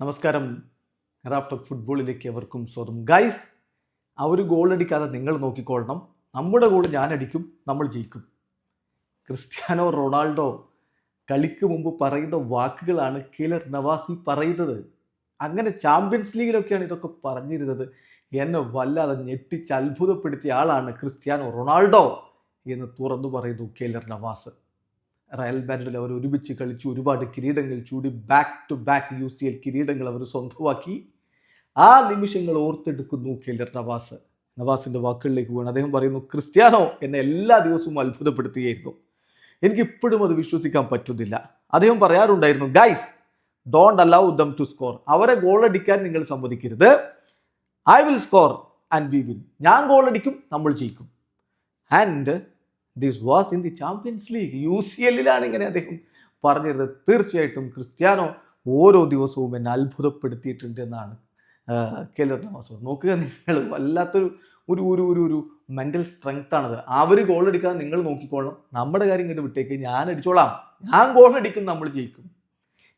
നമസ്കാരം. Raft of ഫുട്ബോളിലേക്ക് എവർക്കും സ്വാഗതം. ഗൈസ് ആ ഒരു ഗോൾ അടിക്കാതെ നിങ്ങൾ നോക്കിക്കൊള്ളണം. നമ്മുടെ ഗോൾ ഞാൻ അടിക്കും നമ്മൾ ജയിക്കും. ക്രിസ്ത്യാനോ റൊണാൾഡോ കളിക്ക് മുമ്പ് പറയുന്ന വാക്കുകളാണ് കിലർ നവാസി പറയുന്നത്. അങ്ങനെ ചാമ്പ്യൻസ് ലീഗിലൊക്കെയാണ് ഇതൊക്കെ പറഞ്ഞിരുന്നത്. എന്നെ വല്ലാതെ ഞെട്ടിച്ച് അത്ഭുതപ്പെടുത്തിയ ആളാണ് ക്രിസ്ത്യാനോ റൊണാൾഡോ എന്ന് തുറന്നു പറയുന്നു കേലർ നവാസ്. റയൽ മാഡ്രിഡിൽ അവർ ഒരുമിച്ച് കളിച്ചു ഒരുപാട് കിരീടങ്ങൾ ചൂടി back to back U C L കിരീടങ്ങൾ അവർ സ്വന്തമാക്കി. ആ നിമിഷങ്ങൾ ഓർത്തെടുക്കുന്നു കേലർ നവാസ്. നവാസിന്റെ വാക്കുകളിലേക്ക് പോകണം അദ്ദേഹം പറയുന്നു ക്രിസ്ത്യാനോ എന്നെ എല്ലാ ദിവസവും അത്ഭുതപ്പെടുത്തുകയായിരുന്നു. എനിക്കിപ്പോഴും അത് വിശ്വസിക്കാൻ പറ്റുന്നില്ല. അദ്ദേഹം പറയാറുണ്ടായിരുന്നു guys don't allow them to score അവരെ ഗോൾ അടിക്കാൻ നിങ്ങൾ സമ്മതിക്കരുത്. I will score and we win ഞാൻ ഗോൾ അടിക്കും നമ്മൾ ജയിക്കും. And this was in the Champions League U C എല്ലിലാണ് ഇങ്ങനെ അദ്ദേഹം പറഞ്ഞിരുന്നത്. തീർച്ചയായിട്ടും ക്രിസ്ത്യാനോ ഓരോ ദിവസവും എന്നെ അത്ഭുതപ്പെടുത്തിയിട്ടുണ്ട് എന്നാണ് കേലർ നവാസ് നോക്കുക നിങ്ങൾ വല്ലാത്തൊരു ഒരു ഒരു ഒരു ഒരു മെന്റൽ സ്ട്രെങ്ത് ആണത്. അവർ ഗോൾ അടിക്കാതെ നിങ്ങൾ നോക്കിക്കോളണം. നമ്മുടെ കാര്യം ഇങ്ങോട്ട് വിട്ടേക്ക്. ഞാൻ അടിച്ചോളാം. ഞാൻ ഗോൾ അടിക്കും നമ്മൾ ജയിക്കും.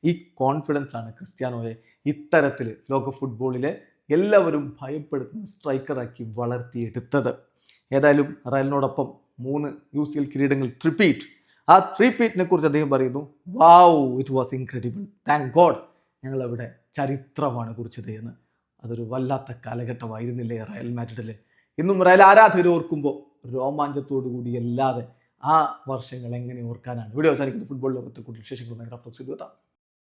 ഈ കോൺഫിഡൻസ് ആണ് ക്രിസ്ത്യാനോയെ ഇത്തരത്തിൽ ലോക ഫുട്ബോളിലെ എല്ലാവരും ഭയപ്പെടുത്തുന്ന സ്ട്രൈക്കറാക്കി വളർത്തിയെടുത്തത്. ഏതായാലും റയലിനോടൊപ്പം മൂന്ന് യു സി എൽ കിരീടങ്ങൾ ട്രിപ്പീറ്റ് ആ ട്രിപ്പീറ്റിനെ കുറിച്ച് അദ്ദേഹം പറയുന്നു wow it was incredible thank God ഞങ്ങളവിടെ ചരിത്രമാണ് കുറിച്ചത് എന്ന്. അതൊരു വല്ലാത്ത കാലഘട്ടമായിരുന്നില്ലേ റയൽ മാഡ്രിഡിൽ ഇന്നും റയൽ ആരാധകർ ഓർക്കുമ്പോൾ രോമാഞ്ചത്തോടു കൂടി അല്ലാതെ ആ വർഷങ്ങൾ എങ്ങനെ ഓർക്കാനാണ്? വീഡിയോ അവസാനിക്കുന്നത് ഫുട്ബോൾ ലോകത്തെ കൂടുതൽ വിശേഷങ്ങളുമായി റഫ്ലക്സ്